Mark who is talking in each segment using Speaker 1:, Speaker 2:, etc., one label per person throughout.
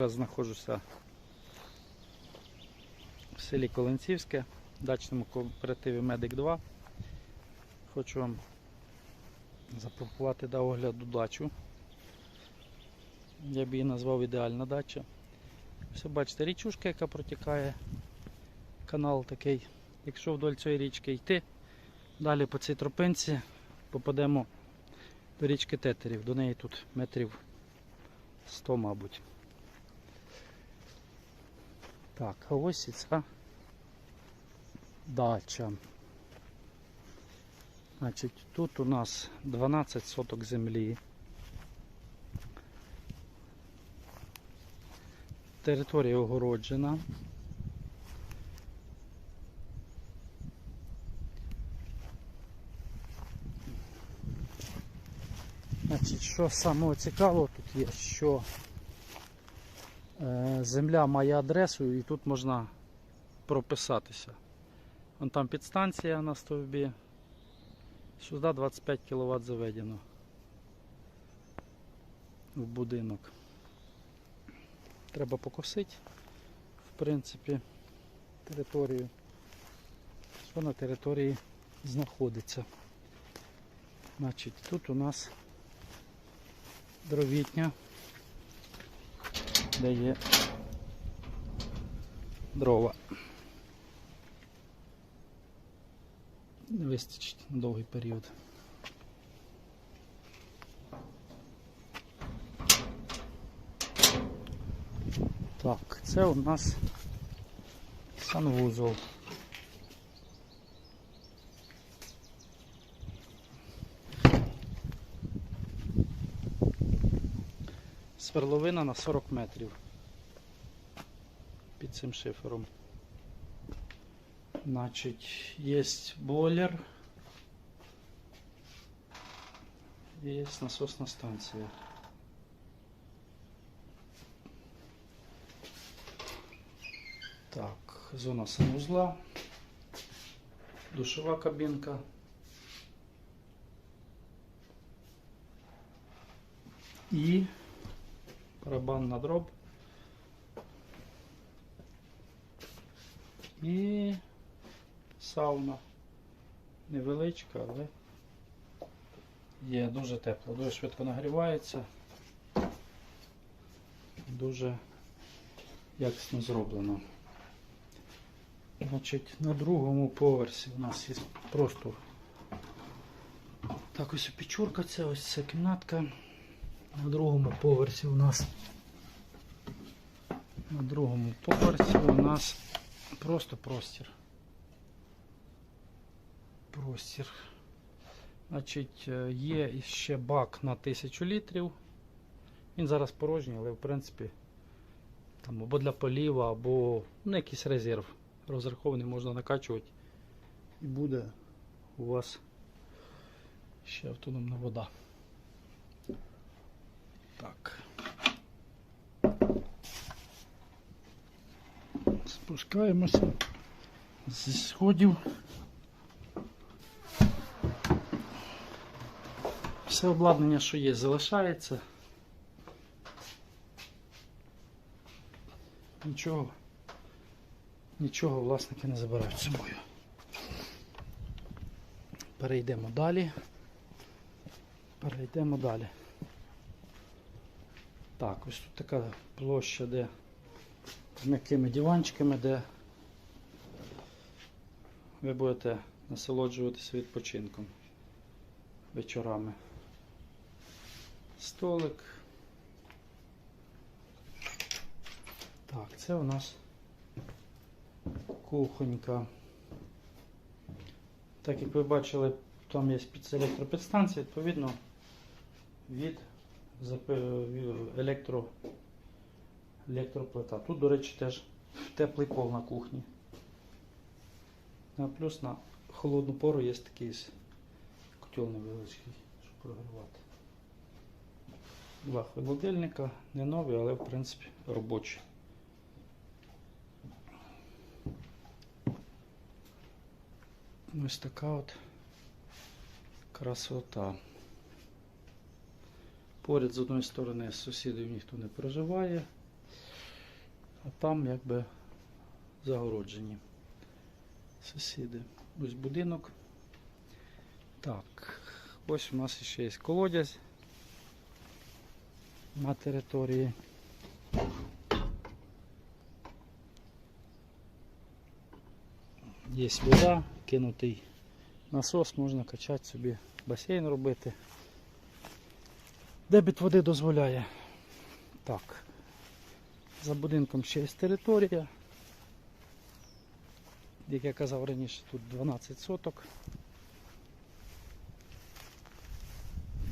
Speaker 1: Зараз знаходжуся в селі Колинцівське, в дачному кооперативі Медик 2. Хочу вам запропонувати до огляду дачу. Я б її назвав ідеальна дача. Все бачите, річушка, яка протікає, канал такий. Якщо вдоль цієї річки йти, далі по цій тропинці попадемо до річки Тетерів. До неї тут метрів 100, мабуть. Так, а ось і ця дача. Значить, тут у нас 12 соток землі. Територія огороджена. Значить, що самого цікавого тут є, що Земля має адресу і тут можна прописатися. Вон там підстанція на стовбі. Сюди 25 кВт заведено в будинок. Треба покосити, в принципі, територію. Що на території знаходиться. Значить, тут у нас дровітня де є дрова. Не вистачить на довгий період. Так, це у нас санвузол. Сверловина на 40 метрів під цим шифером. Значить, є бойлер. Є насосна станція. Так, зона санузла, душова кабінка. І барабан на дроб. І сауна. Невеличка, але є дуже тепло, дуже швидко нагрівається. Дуже якісно зроблено. Значить, на другому поверсі у нас є просто так ось печурка, це ось ця кімнатка. На другому поверсі у нас на другому поверсі у нас просто простір. Простір. Значить, е, є ще бак на 1000 літрів. Він зараз порожній, але в принципі там або для поліва, або ну, якийсь резерв розрахований, можна накачувати. І буде у вас ще автономна вода. Так. Спускаємося зі сходів. Все обладнання, що є, залишається. Нічого, нічого власники не забирають з собою. Перейдемо далі. Перейдемо далі. Так, ось тут така площа, де з м'якими диванчиками, де ви будете насолоджуватися відпочинком вечорами. Столик. Так, це у нас кухонька. Так як ви бачили, там є електропідстанція, відповідно від електро, електроплита. Тут, до речі, теж теплий пол на кухні. А плюс на холодну пору є такий котел невеличкий, щоб прогрівати. Два холодильника, не нові, але в принципі робочі. Ось така от красота. Поряд з одної сторони сусідів ніхто не проживає. А там якби загороджені сусіди. Ось будинок. Так, ось у нас ще є колодязь на території. Є вода, кинутий насос, можна качати собі басейн робити. Дебіт води дозволяє. Так. За будинком ще є територія. Як я казав раніше, тут 12 соток.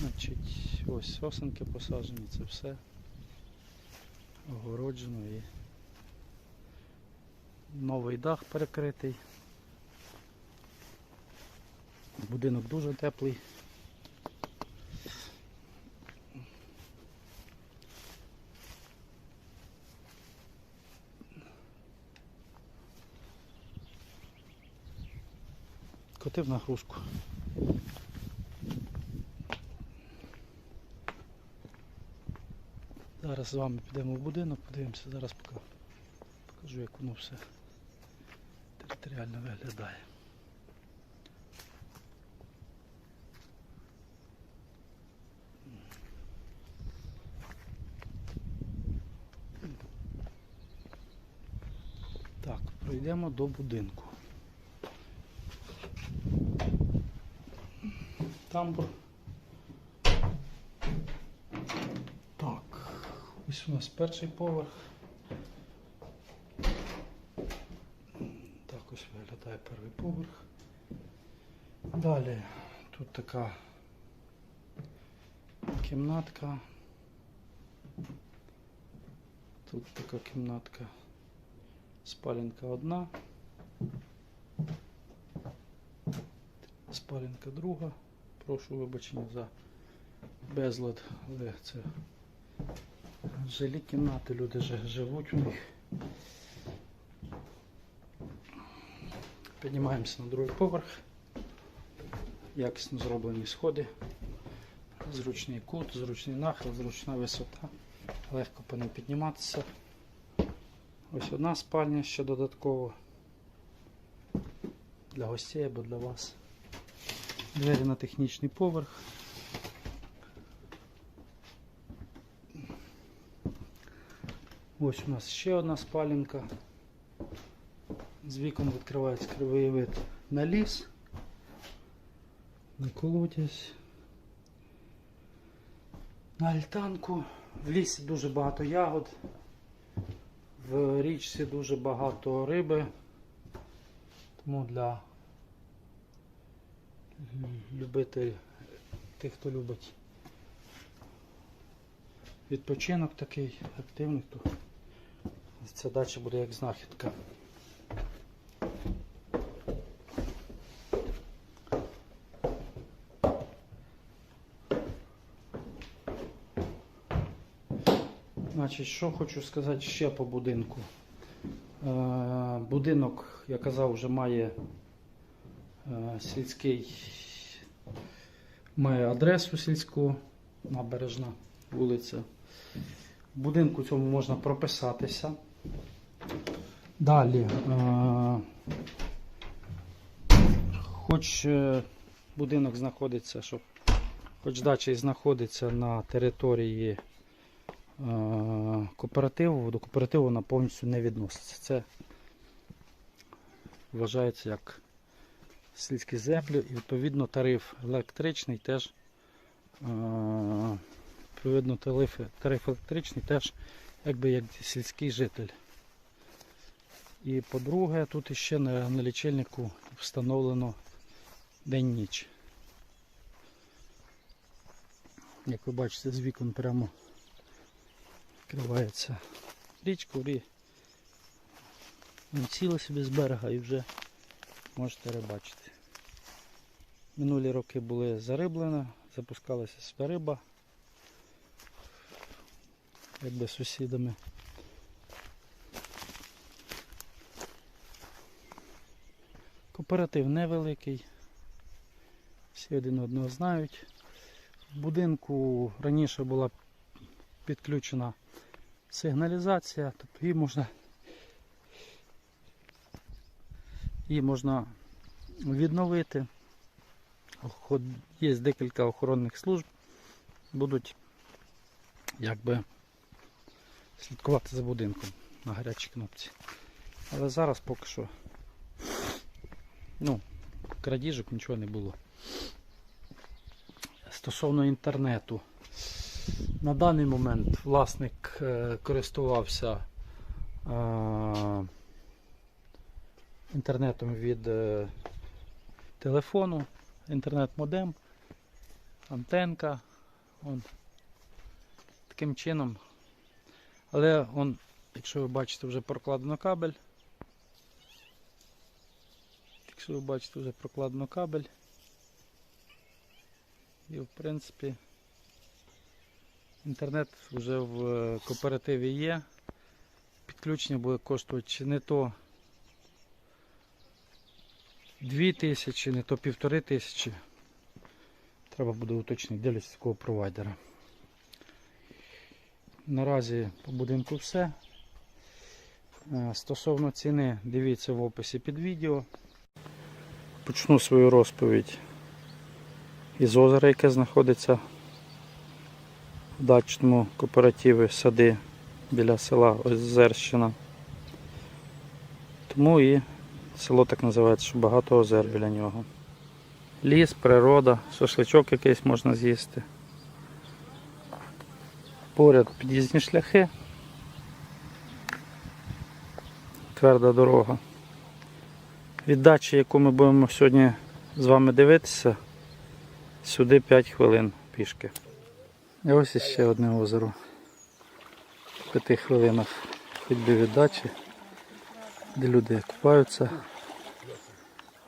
Speaker 1: Значить, ось сосенки посаджені, це все огороджено і новий дах перекритий. Будинок дуже теплий. Коти в нагрузку. Зараз з вами підемо в будинок, подивимося, зараз поки покажу, як воно все територіально виглядає. Так, пройдемо до будинку. Тамбур. Так, ось у нас перший поверх. Так ось виглядає перший поверх. Далі тут така кімнатка. Тут така кімнатка. Спаленка одна. Спаленка друга. Прошу вибачення за безлад, але це жилі кімнати, люди живуть у них. Піднімаємося на другий поверх. Якісно зроблені сходи. Зручний кут, зручний нахил, зручна висота. Легко по ним підніматися. Ось одна спальня ще додатково для гостей або для вас. Двері на технічний поверх. Ось у нас ще одна спаленка. З вікон відкривається кривий вид на ліс, на колодязь, на альтанку. В лісі дуже багато ягод, в річці дуже багато риби, тому для любитель тих, хто любить відпочинок такий активний, то ця дача буде як знахідка. Значить, що хочу сказати ще по будинку. Е, будинок, я казав, вже має сільський, має адресу сільську, набережна вулиця. В будинку цьому можна прописатися. Далі, е, хоч е, будинок знаходиться, щоб хоч дача і знаходиться на території е, кооперативу, до кооперативу вона повністю не відноситься. Це вважається як сільські землі і відповідно тариф електричний теж е, відповідно тариф, тариф електричний теж якби як сільський житель. І по-друге, тут іще на, на лічильнику встановлено день-ніч. Як ви бачите, з вікон прямо відкривається річка, рі... Він собі з берега і вже можете рибачити. Минулі роки були зариблені, запускалася себе риба якби сусідами. Кооператив невеликий, всі один одного знають. В будинку раніше була підключена сигналізація, тобто її можна її можна відновити. Є декілька охоронних служб, будуть якби слідкувати за будинком на гарячій кнопці. Але зараз поки що ну, крадіжок нічого не було. Стосовно інтернету. На даний момент власник е, користувався е, інтернетом від е, телефону, інтернет-модем, антенка. Он. Таким чином. Але он, якщо ви бачите, вже прокладено кабель. Якщо ви бачите, вже прокладено кабель. І в принципі інтернет вже в кооперативі є. Підключення буде коштувати чи не то 2 тисячі, не то півтори тисячі. Треба буде уточнити, дивлячись такого провайдера. Наразі по будинку все. Е, Стосовно ціни, дивіться в описі під відео. Почну свою розповідь із озера, яке знаходиться в дачному кооперативі сади біля села Озерщина. Тому і село так називається, що багато озер біля нього. Ліс, природа, шашличок якийсь можна з'їсти. Поряд під'їзні шляхи. Тверда дорога. Від дачі, яку ми будемо сьогодні з вами дивитися, сюди 5 хвилин пішки. І ось іще одне озеро. В 5 хвилинах ходьби від дачі, де люди купаються,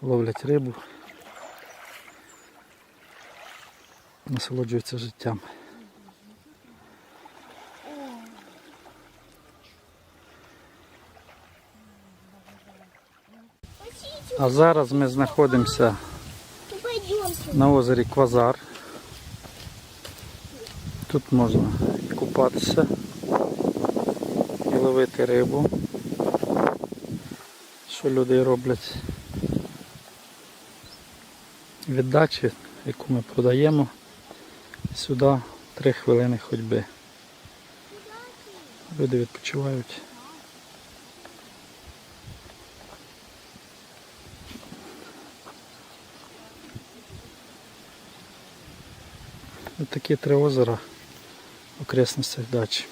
Speaker 1: ловлять рибу, насолоджуються життям. А зараз ми знаходимося на озері Квазар. Тут можна купатися і ловити рибу, що люди роблять. Від дачі, яку ми продаємо, сюди 3 хвилини ходьби. Люди відпочивають. Ось такі три озера в окресностях дачі.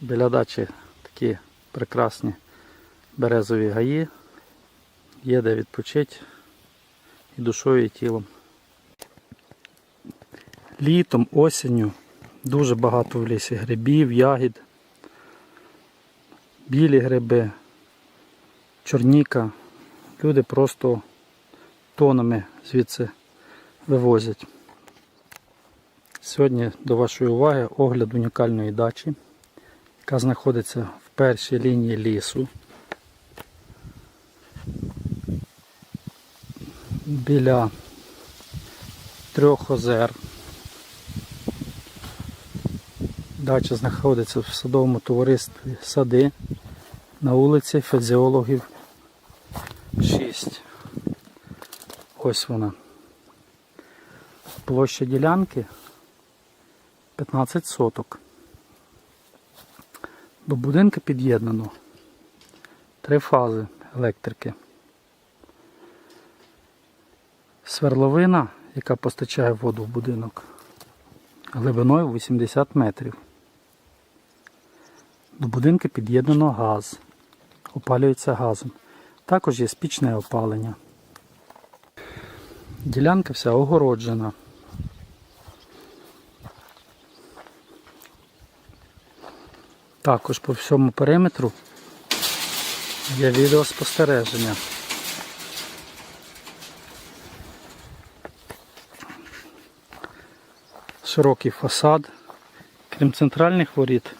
Speaker 1: Біля дачі такі прекрасні березові гаї. Є де відпочити і душою, і тілом. Літом, осінню дуже багато в лісі грибів, ягід, білі гриби, чорніка. Люди просто тонами звідси вивозять. Сьогодні до вашої уваги огляд унікальної дачі, яка знаходиться в першій лінії лісу. Біля трьох озер. Дача знаходиться в садовому товаристві сади на вулиці Фізіологів 6. Ось вона. Площа ділянки 15 соток. До будинку під'єднано три фази електрики. Сверловина, яка постачає воду в будинок, глибиною 80 метрів. До будинку під'єднано газ. Опалюється газом. Також є спічне опалення. Ділянка вся огороджена. Також по всьому периметру є відеоспостереження. Широкий фасад. Крім центральних воріт,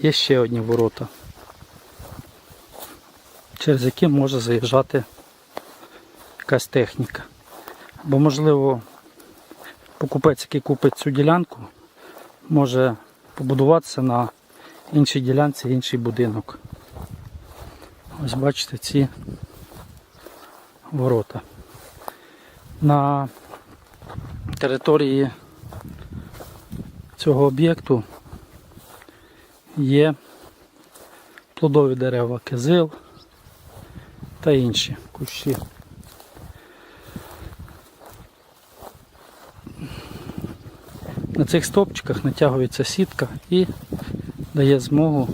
Speaker 1: є ще одні ворота, через які може заїжджати якась техніка. Бо можливо покупець, який купить цю ділянку, може побудуватися на іншій ділянці інший будинок. Ось бачите ці ворота. На території цього об'єкту є плодові дерева, кизил та інші кущі. На цих стовпчиках натягується сітка і дає змогу